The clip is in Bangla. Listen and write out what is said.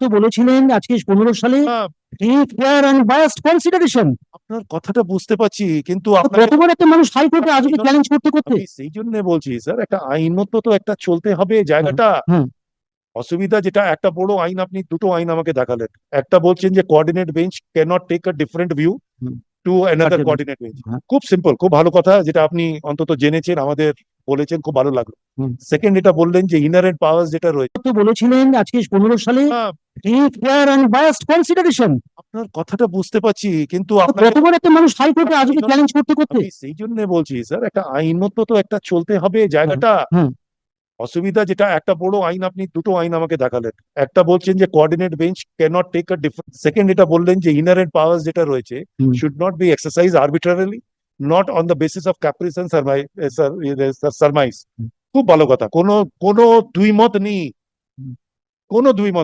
তো বলেছিলেন আজকে পনেরো সালে না, ফেয়ার অ্যান্ড বায়াস্ট কনসিডারেশন আপনার কথাটা বুঝতে পারছি কিন্তু একটা মানুষ হাইকোর্টে আজকে চ্যালেঞ্জ করতে করতে। সেই জন্য বলছি স্যার একটা আইনত তো একটা চলতে হবে জায়গাটা অসুবিধা যেটা একটা বড় আইন আপনি দুটো আইন আমাকে দেখালেন। একটা বলছেন যে coordinate bench cannot take a different view to another. Coordinate bench হ্যাঁ। খুব সিম্পল খুব ভালো কথা যেটা আপনি অন্তত জেনেছেন আমাদের বলেছেন খুব ভালো লাগল। সেকেন্ড এটা বললেন যে ইনারেন্ট পাওয়ার্স যেটা রয়েছে তো বলেছিলেন আজকে পনেরো সালে না, ফেয়ার অ্যান্ড বায়াস্ট কনসিডারেশন আপনার কথাটা বুঝতে পারছি কিন্তু আপনাকে একটা মানুষ হাইকোর্টে আজকে চ্যালেঞ্জ করতে করতে? সেই জন্য বলছি স্যার একটা আইনত তো একটা চলতে হবে জায়গাটা। অসুবিধা যেটা একটা বড় আইন আপনি দুটো আইন আমাকে দেখালেন। একটা বলছেন যে coordinate bench take a different second এটা বললেন যে ইনারেন্ট পাওয়ার্স যেটা রয়েছে should not be exercise arbitrarily Not on the basis of comparison সারমাই surmise খুব ভালো কথা কোনো কোনো দুই মত নেই হুম। কোনো দুই মত